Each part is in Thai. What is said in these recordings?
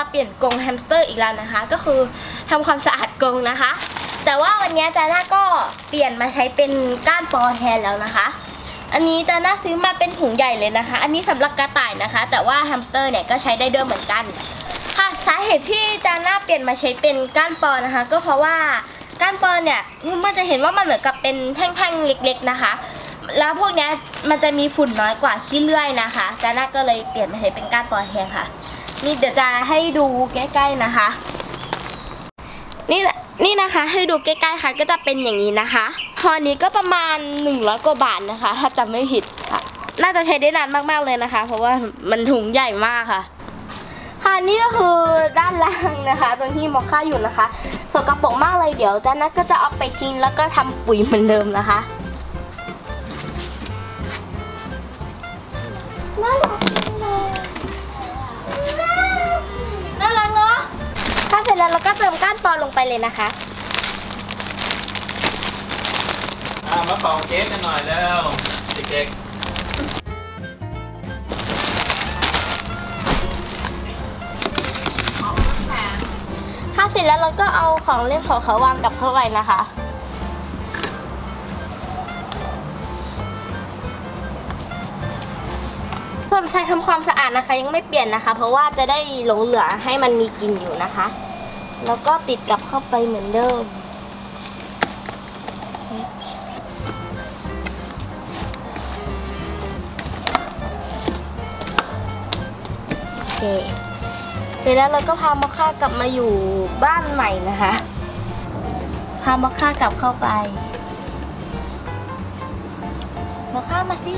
มาเปลี่ยนกรงแฮมสเตอร์อีกแล้วนะคะ ก็คือทำความสะอาดกรงนะคะ แต่ว่าวันนี้จาน่าก็เปลี่ยนมาใช้เป็นก้านปอแทนแล้วนะคะ อันนี้จาน่าซื้อมาเป็นถุงใหญ่เลยนะคะ อันนี้สำหรับกระต่ายนะคะ แต่ว่าแฮมสเตอร์เนี่ยก็ใช้ได้ด้วยเหมือนกันค่ะสาเหตุที่จาน่าเปลี่ยนมาใช้เป็นก้านปอนะคะ ก็เพราะว่าก้านปอเนี่ยมันจะเห็นว่ามันเหมือนกับเป็นแท่งๆเล็ก ๆนะคะแล้วพวกนี้มันจะมีฝุ่นน้อยกว่าขี้เลื่อยนะคะจาน่าก็เลยเปลี่ยนมาใช้เป็นก้านปอแทนค่ะ นี่เดี๋ยวจะให้ดูใกล้ๆนะคะนี่นี่นะคะให้ดูใกล้ๆค่ะก็จะเป็นอย่างนี้นะคะพอนี้ก็ประมาณ 100กว่าบาทนะคะ ถ้าจำไม่ผิดค่ะน่าจะใช้ได้นานมากๆเลยนะคะ เพราะว่ามันถุงใหญ่มากค่ะ ค่ะนี่ก็คือด้านล่างนะคะ ตรงที่มอคค่าอยู่นะคะสกปรกมากเลยเดี๋ยวจาน่าก็จะเอาไปทิ้งแล้วก็ทำปุ๋ยเหมือนเดิมนะคะน่ารัก อลงไปเลยนะคะอะมาเป่าเค้กกันหน่อยแล้วเด็กถ้าเสร็จแล้วเราก็เอาของเล่นของเขาวางกลับเข้าไปนะคะเพิ่มใช้ทำความสะอาดนะคะ ยังไม่เปลี่ยนนะคะ เพราะว่าจะได้หลงเหลือให้มันมีกลิ่นอยู่นะคะ แล้วก็ติดกลับเข้าไปเหมือนเดิม โอเค เสร็จแล้วเราก็พามอคค่ากลับมาอยู่บ้านใหม่นะคะ พามอคค่ากลับเข้าไปมอคค่ามาสิ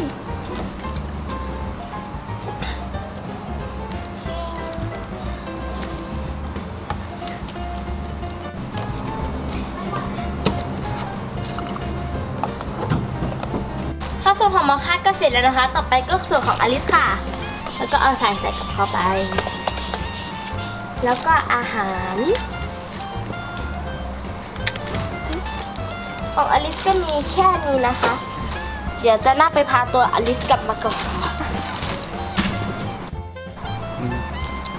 ถ้าส่วนของมอคค่าก็เสร็จแล้วนะคะ ต่อไปก็ส่วนของอลิสค่ะ แล้วก็เอาใส่ใส่กลับเข้าไป แล้วก็อาหารของอลิสก็มีแค่นี้นะคะ เดี๋ยวจะน่าไปพาตัวอลิสกลับมาก่อน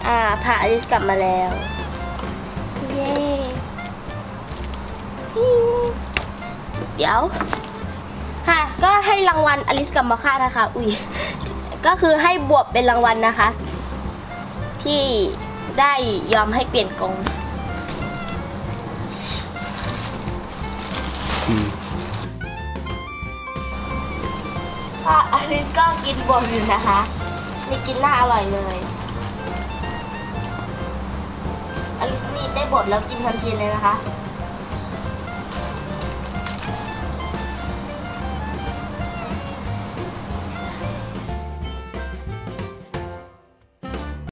อ่าพาอลิสกลับมาแล้ว เย้ฮิ้วเดี๋ยวค่ะ ก็ให้รางวัลอลิสกับมอค่านะคะ อุ้ยก็คือให้บวบเป็นรางวัลนะคะ ที่ได้ยอมให้เปลี่ยนกรงอืมก็อลิสก็กินบวบอยู่นะคะนี่กินหน้าอร่อยเลยอลิสนี่ได้บทแล้วกินทันทีเลยนะคะ